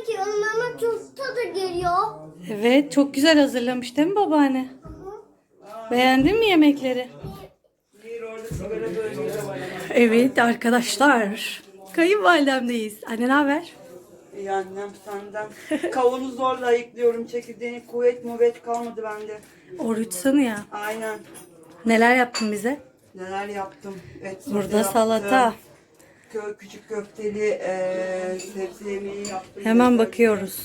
bakıyorum ama çok tadı geliyor. Evet çok güzel hazırlamış değil mi babaanne? Beğendin mi yemekleri? Evet arkadaşlar. Kayınvalidemdeyiz. Anne ne haber? İyi annem senden. Kavunu zorla ayıklıyorum. Çekirdeğini kuvvet müvet kalmadı bende. Oruçsana ya. Aynen. Neler yaptın bize? Neler yaptım. Et Burada yaptım. salata. Kö küçük köfteli eee sebze yemeği yaptım. Hemen bakıyoruz.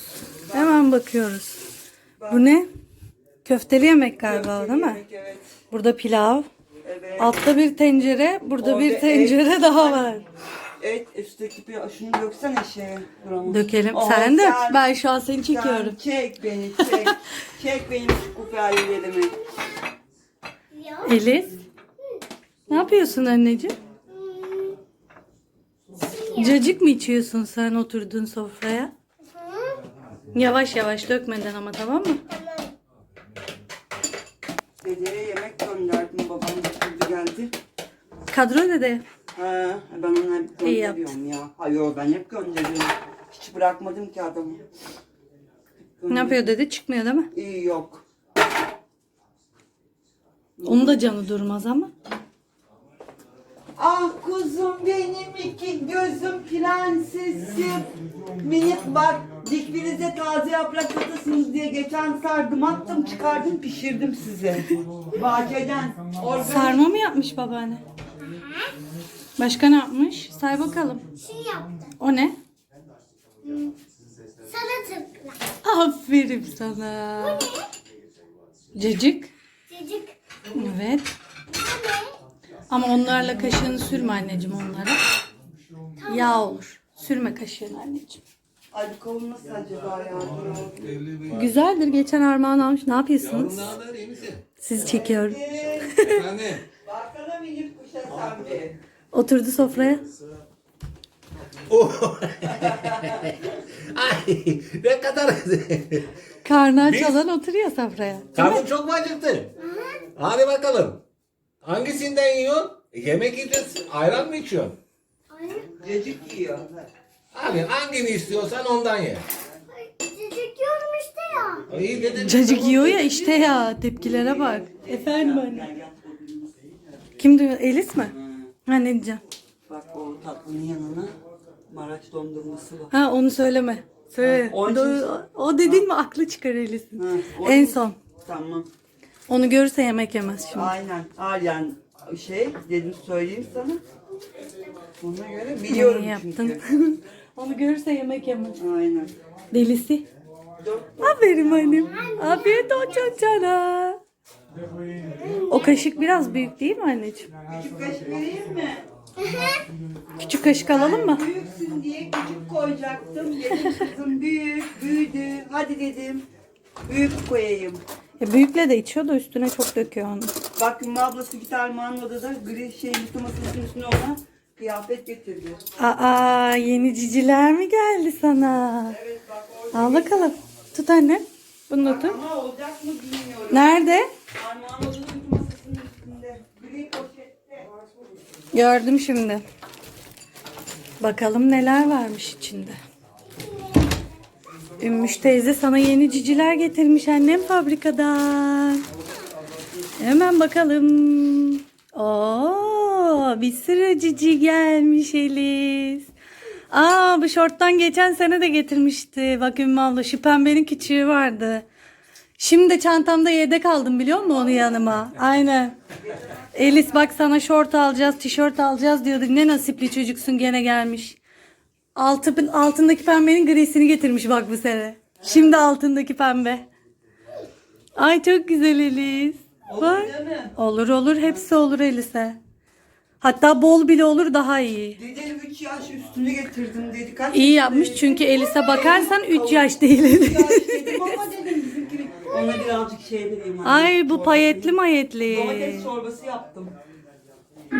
Hemen bakıyoruz. Bu ne? Köfteli yemek galiba Köfteli değil mi? yemek, Evet. Burada pilav. Evet. Altta bir tencere, burada Orada bir tencere et. daha var. Et üstteki bir şunu döksene şeye. buramı. Dökelim. Oo, sen de. Ben şu an seni çekiyorum. Sen çek beni çek. çek benim şu kuferlerimi. Ya. Elis. Ne yapıyorsun anneciğim? Cacık mı içiyorsun sen oturduğun sofraya? Hı? Yavaş yavaş dökmeden ama tamam mı? Tamam. Dedeye yemek gönderdim. Babam getirdi geldi. Kadro dede. Ha, ben ona hep gönderiyorum ya. Hayır ben hep gönderiyorum. Hiç bırakmadım ki adamı. Ne yapıyor dede? Çıkmıyor değil mi? İyi yok. Onun da canı durmaz ama. Ah kuzum benim iki gözüm prensesim. Minik bak dikbirize taze yaprak satasınız diye geçen sardım attım çıkardım pişirdim size. Bahçeden. Organik. Sarma mı yapmış babaanne? Başka ne yapmış? Say bakalım. Şey yaptım. O ne? Salatalıkla. Aferin sana. Cacık. Cacık. Evet. Bu ne? Ama onlarla kaşığını sürme anneciğim onlara. Yağ olur. Sürme kaşığını anneciğim. Ay bu kavun nasıl acaba ya? Güzeldir. Geçen armağan almış. Ne yapıyorsunuz? İyi misin? Sizi çekiyorum. Efendim? Baksana minik kuşa sen bir. Oturdu sofraya. Oh. Ay ne kadar Karnı aç Biz- olan oturuyor sofraya. Karnın çok mu acıktı? Hadi bakalım. Hangisinden yiyorsun? E, Yemek yiyeceğiz. Ayran mı içiyorsun? Cacık yiyor. Abi hangini istiyorsan ondan ye. cacık yiyorum işte ya. İyi dedin. Cacık yiyor ya işte ya. Tepkilere bak. Efendim anne. Kim diyor? Elis mi? Ha ne diyeceğim? Bak o tatlının yanına Maraş dondurması var. Ha onu söyleme. Söyle. Ha, için- Do- o dedin mi aklı çıkar Elis'in. Ha, o- En son. Tamam. Onu görürse yemek yemez şimdi. Aynen. Aynen. Şey dedim söyleyeyim sana. Ona göre biliyorum İyi yaptın. çünkü. Onu görürse yemek yemez. Aynen. Delisi. Dört Aferin annem. Afiyet olsun sana. O kaşık biraz büyük değil mi anneciğim? küçük kaşık vereyim mi? Küçük kaşık alalım mı? Büyüksün diye küçük koyacaktım. Dedim kızım büyük, büyüdü. Hadi dedim. Büyük koyayım. E, büyükle de içiyor da üstüne çok döküyor onu. Bak Ümmü ablası bir tane armağan odada gri şey yıkı masasının üstüne ona kıyafet getirdi. Aa yeni ciciler mi geldi sana? Evet bak orada. Al bakalım. Tut anne. Bunu da tut. Ama olacak mı bilmiyorum. Nerede? Armağan odanın yıkı masasının üstünde. Gri poşette. Gördüm şimdi. Bakalım neler varmış içinde. Ümmüş teyze sana yeni ciciler getirmiş annem fabrikadan. Hemen bakalım. Oo, bir sürü cici gelmiş Elis. Aa bu şorttan geçen sene de getirmişti. Bak Ümmü abla şu pembenin küçüğü vardı. Şimdi çantamda yedek aldım biliyor musun onu yanıma? Aynen. Elis bak sana şort alacağız, tişört alacağız diyorduk. Ne nasipli çocuksun gene gelmiş. Altı, altındaki pembenin grisini getirmiş bak bu sene. Şimdi altındaki pembe. Ay çok güzel Elis. Bak. Değil mi? Olur olur hepsi olur Elis'e. Hatta bol bile olur daha iyi. Dedim 3 yaş üstünü getirdim dedi. Kaç İyi yapmış çünkü Elis'e bakarsan 3 yaş değil. Dedim ama dedim bizimkini. Ona birazcık şey vereyim. anne. Ay bu Çorbası. payetli mayetli. Domates çorbası yaptım.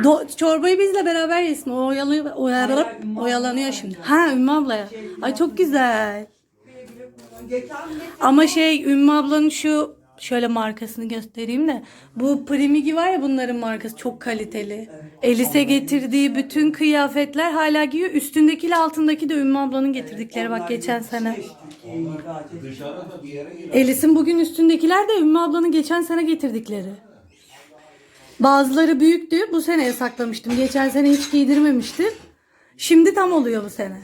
Do- çorbayı bizle beraber yesin. O oyalanıyor, oyalanıp, oyalanıyor şimdi. Ha Ümmü ablaya. Ay çok güzel. Ama şey Ümmü ablanın şu Şöyle markasını göstereyim de. Bu Primigi var ya bunların markası çok kaliteli. Elise getirdiği bütün kıyafetler hala giyiyor. Üstündekiyle altındaki de Ümmü ablanın getirdikleri bak geçen sene. Elis'in bugün üstündekiler de Ümmü ablanın geçen sene getirdikleri. Bazıları büyüktü. Bu sene saklamıştım. Geçen sene hiç giydirmemiştim. Şimdi tam oluyor bu sene.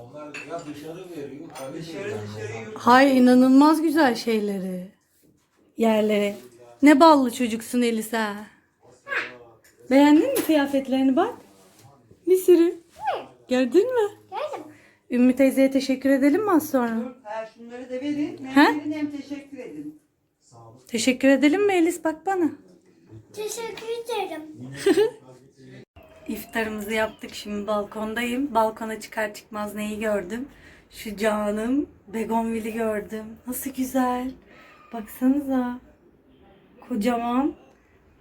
Onlar ya dışarı veriyor. Dışarı dışarı yurt. Hay inanılmaz güzel şeyleri. Yerleri. Ne ballı çocuksun Elisa. Beğendin mi kıyafetlerini bak? Bir sürü. Gördün mü? Gördüm. Ümmü teyzeye teşekkür edelim mi az sonra? Ha şunları da verin. He? Hem verin hem teşekkür edin. Teşekkür edelim mi Elis? Bak bana. Teşekkür ederim. İftarımızı yaptık. Şimdi balkondayım. Balkona çıkar çıkmaz neyi gördüm? Şu canım begonvili gördüm. Nasıl güzel. Baksanıza. Kocaman.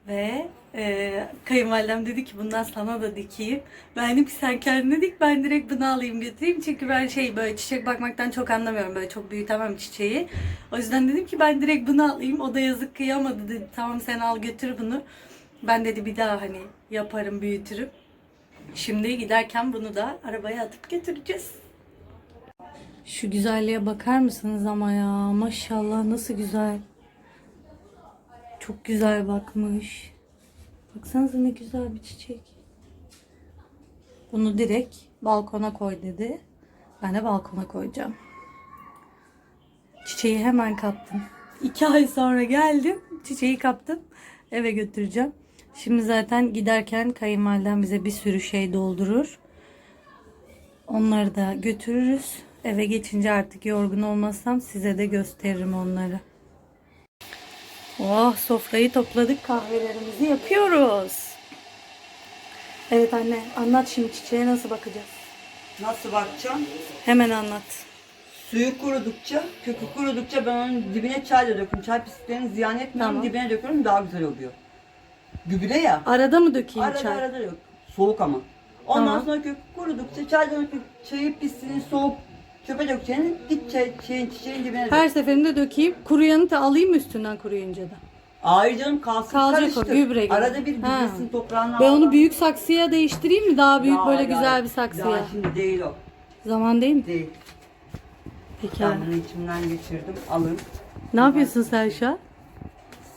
Ve e, kayınvalidem dedi ki bundan sana da dikeyim. Ben dedim ki sen kendine dik ben direkt bunu alayım götüreyim. Çünkü ben şey böyle çiçek bakmaktan çok anlamıyorum. Böyle çok büyütemem çiçeği. O yüzden dedim ki ben direkt bunu alayım. O da yazık kıyamadı dedi. Tamam sen al götür bunu. Ben dedi bir daha hani yaparım büyütürüm. Şimdi giderken bunu da arabaya atıp götüreceğiz. Şu güzelliğe bakar mısınız ama ya? Maşallah nasıl güzel. Çok güzel bakmış. Baksanıza ne güzel bir çiçek. Bunu direkt balkona koy dedi. Ben de balkona koyacağım. Çiçeği hemen kaptım. İki ay sonra geldim. Çiçeği kaptım. Eve götüreceğim. Şimdi zaten giderken kayınvalidem bize bir sürü şey doldurur. Onları da götürürüz. Eve geçince artık yorgun olmazsam size de gösteririm onları. Oh sofrayı topladık kahvelerimizi yapıyoruz. Evet anne anlat şimdi çiçeğe nasıl bakacağız. Nasıl bakacağım? Hemen anlat. Suyu kurudukça, kökü kurudukça ben onun dibine çay da döküyorum. Çay pisliklerini ziyan etmiyorum. Tamam. Dibine döküyorum daha güzel oluyor. Gübre ya. Arada mı dökeyim Arada çay? arada yok. Soğuk ama. Ondan Tamam. sonra kökü kurudukça çay döküp çayı pisliğini soğuk çöpe dökeceğini git çay, şeyin çiçeğin dibine dök. Her seferinde dökeyim. Kuruyanı da alayım mı üstünden kuruyunca da? Hayır canım kalsın Kalacak o, karıştır. gübre gibi. Arada bir Ha. gübresini toprağına Ben al. onu büyük saksıya değiştireyim mi? Daha büyük Daha- böyle daha- güzel bir saksıya. Daha şimdi değil o. Zaman değil mi? Değil. Peki. Ben bunu içimden geçirdim. Alın. Ne yapıyorsun sen şu an?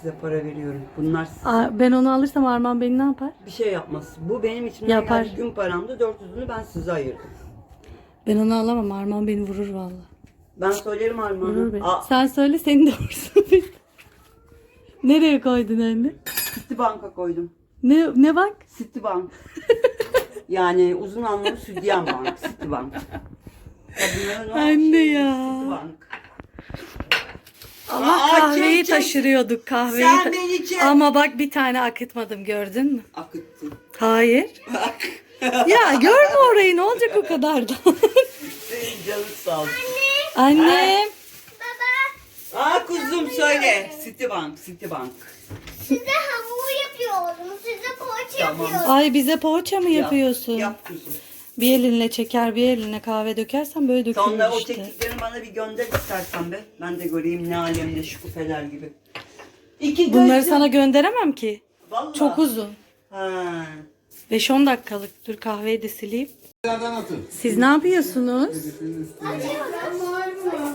Size para veriyorum. Bunlar Aa, ben onu alırsam Arman beni ne yapar? bir şey yapmaz. Bu benim içimden Yapar. geldi. Gün paramdı. 400'ünü ben size ayırdım. Ben onu alamam. Arman beni vurur vallahi. Ben söylerim Vurur Armağan'a. beni. Aa, Sen söyle seni de vursun. Nereye koydun anne? Citibank'a koydum. Ne ne bak? Citibank. yani uzun anlamı Südyan Bank. Citibank. Kadınların o Anne şeyi, ya. Citibank. Ama Aa, kahveyi çek, çek. taşırıyorduk kahveyi. Sen ta- beni çek. Ama bak bir tane akıtmadım gördün mü? Akıttın. Hayır. Bak. Ya görme orayı ne olacak o kadar da. Senin canın sağ olsun. Annem. Baba Aa kuzum söyle. Citibank, Citibank. size hamur yapıyorum. Size poğaça Tamam. yapıyorum. Ay bize poğaça mı Yap, yapıyorsun? Yap kuzum. Bir elinle çeker bir elinle kahve dökersen böyle dökülür Sonra o işte. çektiklerini bana bir gönder istersen be. Ben de göreyim ne alemde şu kufeler gibi. İki Bunları gözüm. sana gönderemem ki. Vallahi. Çok uzun. Ha. 5-10 dakikalık. Dur kahveyi de sileyim. Siz ne yapıyorsunuz? Açıyorum.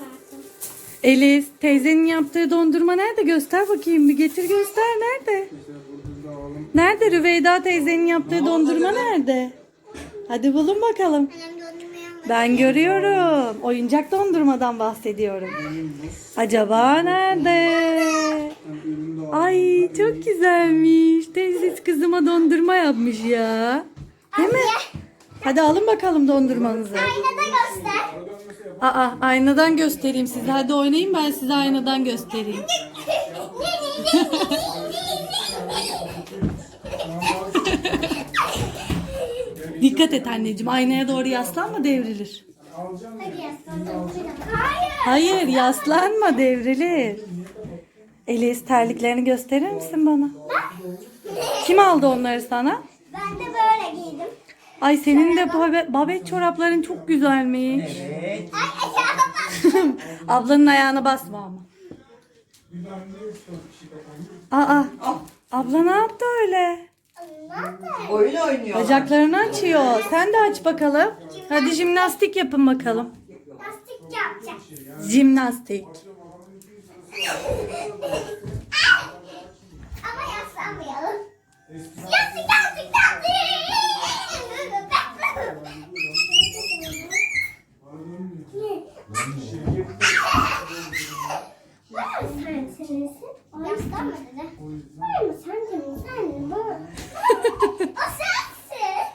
Eliz, teyzenin yaptığı dondurma nerede? Göster bakayım. Bir getir göster. Nerede? Nerede Rüveyda teyzenin yaptığı dondurma nerede? Hadi bulun bakalım. Ben görüyorum. Oyuncak dondurmadan bahsediyorum. Acaba nerede? Ay çok güzelmiş. Teyzesi kızıma dondurma yapmış ya. Değil mi? Hadi alın bakalım dondurmanızı. Aynada göster. Aa aynadan göstereyim size. Hadi oynayın ben size aynadan göstereyim. Dikkat et anneciğim. Aynaya doğru yaslanma devrilir. Hadi. Hayır. Hayır yaslanma devrilir. Eliz terliklerini gösterir misin bana? Kim aldı onları sana? Ben de böyle giydim. Ay senin de babe- babet çorapların çok güzelmiş. Evet. Ay ayağıma bak. Ablanın ayağına basma ama. Aa, Ah, abla ne yaptı öyle? Oyun oynuyor. Bacaklarını açıyor. Sen de aç bakalım. Hadi jimnastik yapın bakalım. Lastik yapacağız. Jimnastik. Ama yaslanmayalım. Yastık yastık yastık. Var mı sen senesi? Yaslanma dedi. Var mı sen de mi? Sen de mi? O sensin.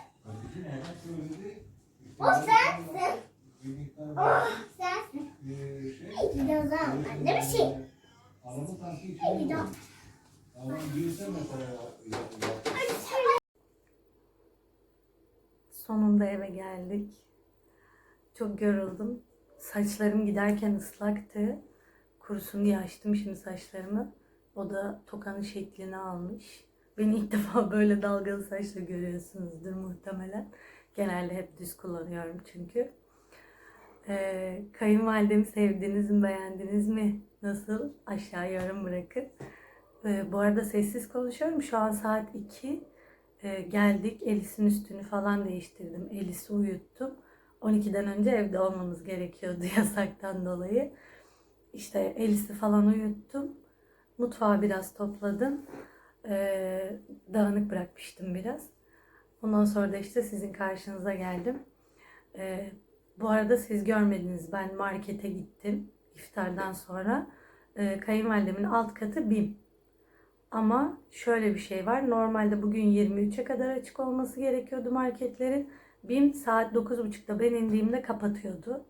O sensin. Oh sensin. İyi ki de o zaman ben de bir şey. İyi ki de o. Hadi söyle. Sonunda eve geldik. Çok yoruldum. Saçlarım giderken ıslaktı. Kurusun diye açtım şimdi saçlarımı. O da tokanın şeklini almış. Beni ilk defa böyle dalgalı saçla görüyorsunuzdur muhtemelen. Genelde hep düz kullanıyorum çünkü. Ee, kayınvalidemi sevdiniz mi, beğendiniz mi? Nasıl? Aşağı yorum bırakın. Ee, bu arada sessiz konuşuyorum. Şu an saat 2. Ee, geldik. Elis'in üstünü falan değiştirdim. Elis'i uyuttum. 12'den önce evde olmamız gerekiyordu yasaktan dolayı. İşte Elis'i falan uyuttum. Mutfağı biraz topladım. Ee, dağınık bırakmıştım biraz. Ondan sonra da işte sizin karşınıza geldim. Ee, bu arada siz görmediniz. Ben markete gittim iftardan sonra. Ee, kayınvalidemin alt katı BİM. Ama şöyle bir şey var. Normalde bugün 23'e kadar açık olması gerekiyordu marketlerin. BİM saat 9.30'da ben indiğimde kapatıyordu.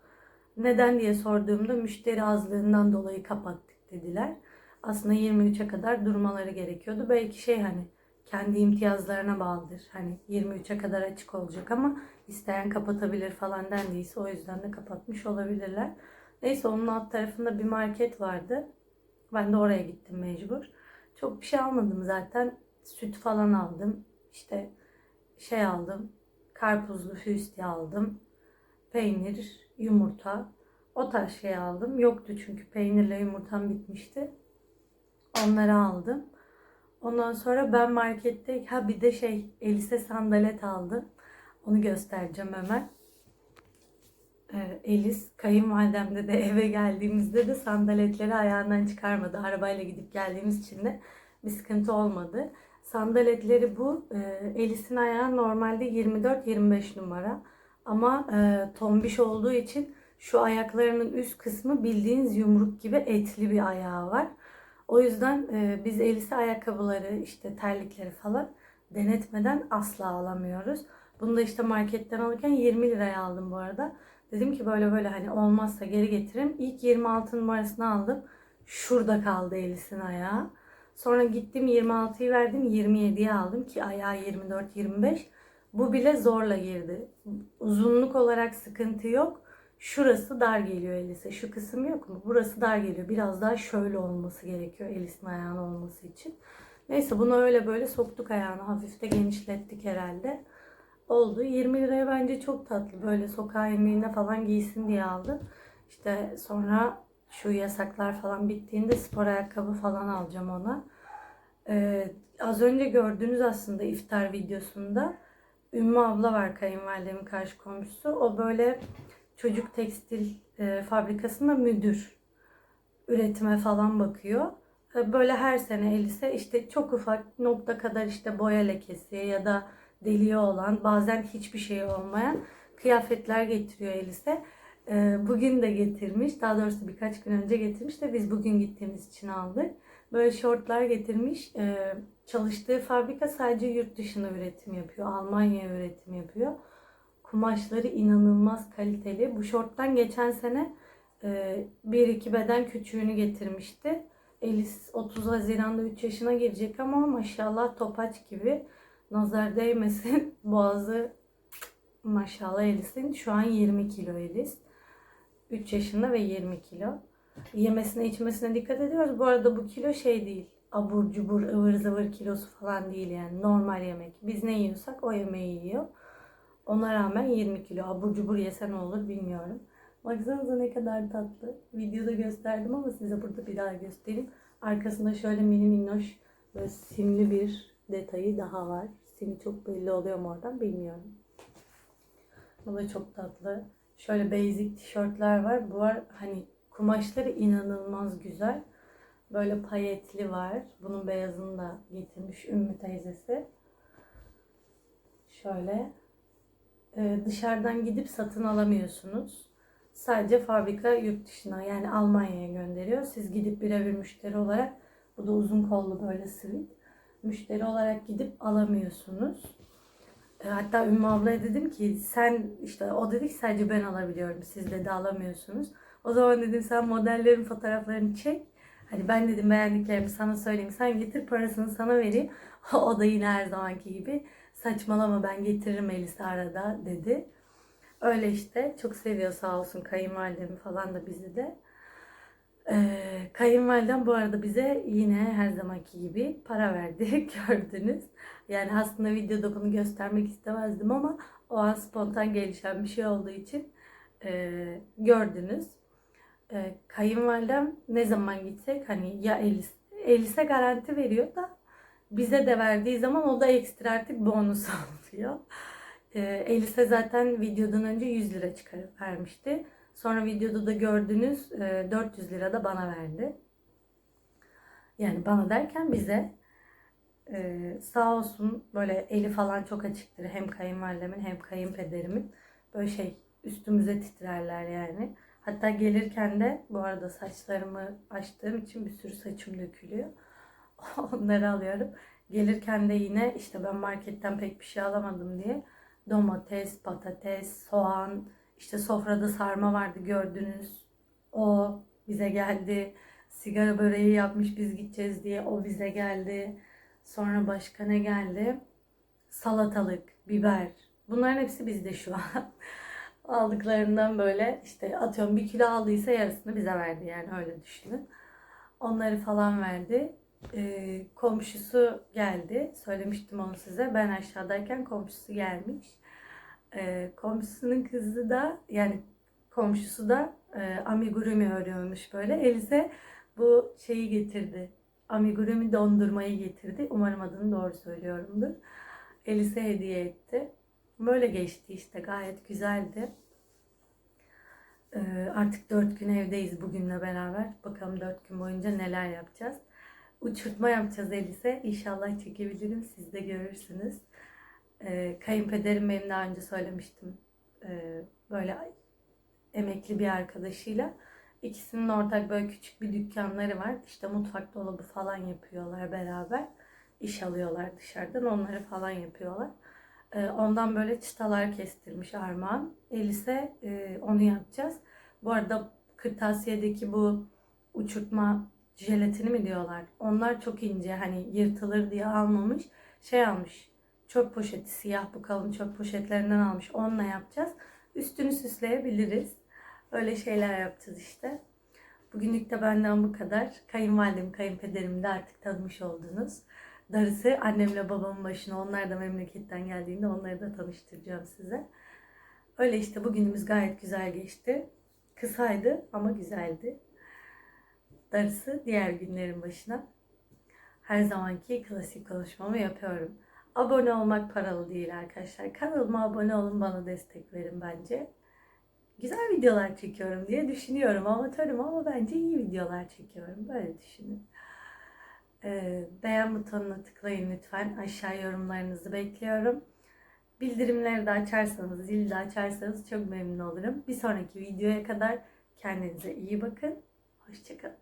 Neden diye sorduğumda müşteri azlığından dolayı kapattık dediler. Aslında 23'e kadar durmaları gerekiyordu. Belki şey hani kendi imtiyazlarına bağlıdır. Hani 23'e kadar açık olacak ama isteyen kapatabilir falan dendiyse o yüzden de kapatmış olabilirler. Neyse onun alt tarafında bir market vardı. Ben de oraya gittim mecbur. Çok bir şey almadım zaten. Süt falan aldım. İşte şey aldım. Karpuzlu füsti aldım. Peynir, yumurta. O tarz şey aldım. Yoktu çünkü peynirle yumurtam bitmişti. Onları aldım. Ondan sonra ben markette ha bir de şey Elise sandalet aldım. Onu göstereceğim hemen. Ee, Elis kayınvalidemde de eve geldiğimizde de sandaletleri ayağından çıkarmadı. Arabayla gidip geldiğimiz için de bir sıkıntı olmadı. Sandaletleri bu. Ee, Elis'in ayağı normalde 24-25 numara. Ama e, tombiş olduğu için şu ayaklarının üst kısmı bildiğiniz yumruk gibi etli bir ayağı var. O yüzden e, biz Elis'e ayakkabıları, işte terlikleri falan denetmeden asla alamıyoruz. Bunu da işte marketten alırken 20 liraya aldım bu arada. Dedim ki böyle böyle hani olmazsa geri getiririm. İlk 26 numarasını aldım. Şurada kaldı Elis'in ayağı. Sonra gittim 26'yı verdim 27'ye aldım ki ayağı 24-25. Bu bile zorla girdi. Uzunluk olarak sıkıntı yok. Şurası dar geliyor Elis'e. Şu kısım yok mu? Burası dar geliyor. Biraz daha şöyle olması gerekiyor Elis'in ayağının olması için. Neyse bunu öyle böyle soktuk ayağını. Hafif de genişlettik herhalde. Oldu. 20 liraya bence çok tatlı. Böyle sokağa indiğinde falan giysin diye aldım. İşte sonra şu yasaklar falan bittiğinde spor ayakkabı falan alacağım ona. Ee, az önce gördünüz aslında iftar videosunda. Ümmü abla var kayınvalidemin karşı komşusu. O böyle çocuk tekstil e, fabrikasında müdür. Üretime falan bakıyor. E, Böyle her sene elise işte çok ufak nokta kadar işte boya lekesi ya da deliği olan bazen hiçbir şey olmayan kıyafetler getiriyor elise. E, Bugün de getirmiş. Daha doğrusu birkaç gün önce getirmiş de biz bugün gittiğimiz için aldık. Böyle şortlar getirmiş. E, Çalıştığı fabrika sadece yurt dışına üretim yapıyor. Almanya'ya üretim yapıyor. Kumaşları inanılmaz kaliteli. Bu şorttan geçen sene e, bir iki beden küçüğünü getirmişti. Elis 30 Haziran'da 3 yaşına girecek ama maşallah topaç gibi. Nazar değmesin. Boğazı maşallah Elis'in. Şu an 20 kilo Elis. 3 yaşında ve 20 kilo. Yemesine içmesine dikkat ediyoruz. Bu arada bu kilo şey değil. Abur cubur ıvır zıvır kilosu falan değil yani. Normal yemek. Biz ne yiyorsak o yemeği yiyor. Ona rağmen 20 kilo. Abur cubur yese ne olur bilmiyorum. Baksanıza ne kadar tatlı. Videoda gösterdim ama size burada bir daha göstereyim. Arkasında şöyle mini minnoş böyle simli bir detayı daha var. Simi çok belli oluyor mu oradan bilmiyorum. Bu da çok tatlı. Şöyle basic tişörtler var. Bu var hani kumaşları inanılmaz güzel. Böyle payetli var. Bunun beyazını da getirmiş Ümmü teyzesi. Şöyle e, dışarıdan gidip satın alamıyorsunuz. Sadece fabrika yurt dışına yani Almanya'ya gönderiyor. Siz gidip birebir müşteri olarak bu da uzun kollu böyle sivit. Müşteri olarak gidip alamıyorsunuz. E, Hatta Ümmü ablaya dedim ki sen işte o dedi ki sadece ben alabiliyorum. Siz de alamıyorsunuz. O zaman dedim sen modellerin fotoğraflarını çek. Hani ben dedim beğendiklerimi sana söyleyeyim. Sen getir parasını sana vereyim. o da yine her zamanki gibi saçmalama ben getiririm Elisa arada dedi. Öyle işte çok seviyor sağ olsun kayınvalidemi falan da bizi de. Ee, kayınvalidem bu arada bize yine her zamanki gibi para verdi gördünüz. Yani aslında videoda bunu göstermek istemezdim ama o an spontan gelişen bir şey olduğu için e, gördünüz. E, kayınvalidem ne zaman gitsek hani ya Elis, Elis'e garanti veriyor da bize de verdiği zaman o da ekstra artık bonus alıyor. E, Elis'e zaten videodan önce 100 lira çıkarıp vermişti. Sonra videoda da gördüğünüz e, 400 lira da bana verdi. Yani bana derken bize ee, sağ olsun böyle eli falan çok açıktır. Hem kayınvalidemin hem kayınpederimin. Böyle şey üstümüze titrerler yani. Hatta gelirken de bu arada saçlarımı açtığım için bir sürü saçım dökülüyor. Onları alıyorum. Gelirken de yine işte ben marketten pek bir şey alamadım diye domates, patates, soğan, işte sofrada sarma vardı gördünüz. O bize geldi. Sigara böreği yapmış biz gideceğiz diye o bize geldi. Sonra başka ne geldi? Salatalık, biber. Bunların hepsi bizde şu an. Aldıklarından böyle işte atıyorum bir kilo aldıysa yarısını bize verdi yani öyle düşünün. Onları falan verdi. Ee, komşusu geldi. Söylemiştim onu size. Ben aşağıdayken komşusu gelmiş. Ee, komşusunun kızı da yani komşusu da e, amigurumi örüyormuş böyle. Elise bu şeyi getirdi amigurumi dondurmayı getirdi. Umarım adını doğru söylüyorumdur. Elise hediye etti. Böyle geçti işte gayet güzeldi. Ee, artık dört gün evdeyiz bugünle beraber. Bakalım dört gün boyunca neler yapacağız. Uçurtma yapacağız Elise. İnşallah çekebilirim. Siz de görürsünüz. Ee, kayınpederim benim daha önce söylemiştim. Ee, böyle emekli bir arkadaşıyla İkisinin ortak böyle küçük bir dükkanları var. İşte mutfak dolabı falan yapıyorlar beraber. İş alıyorlar dışarıdan. Onları falan yapıyorlar. Ee, ondan böyle çıtalar kestirmiş Armağan. Elise e, onu yapacağız. Bu arada kırtasiyedeki bu uçurtma jelatini mi diyorlar? Onlar çok ince hani yırtılır diye almamış. Şey almış. Çöp poşeti siyah bu kalın çöp poşetlerinden almış. Onunla yapacağız. Üstünü süsleyebiliriz. Öyle şeyler yapacağız işte. Bugünlük de benden bu kadar. Kayınvalidem, kayınpederim de artık tanımış oldunuz. Darısı annemle babamın başına. Onlar da memleketten geldiğinde onları da tanıştıracağım size. Öyle işte bugünümüz gayet güzel geçti. Kısaydı ama güzeldi. Darısı diğer günlerin başına. Her zamanki klasik konuşmamı yapıyorum. Abone olmak paralı değil arkadaşlar. Kanalıma abone olun bana destek verin bence güzel videolar çekiyorum diye düşünüyorum. Amatörüm ama bence iyi videolar çekiyorum. Böyle düşünün. Ee, beğen butonuna tıklayın lütfen. Aşağı yorumlarınızı bekliyorum. Bildirimleri de açarsanız, zili de açarsanız çok memnun olurum. Bir sonraki videoya kadar kendinize iyi bakın. Hoşçakalın.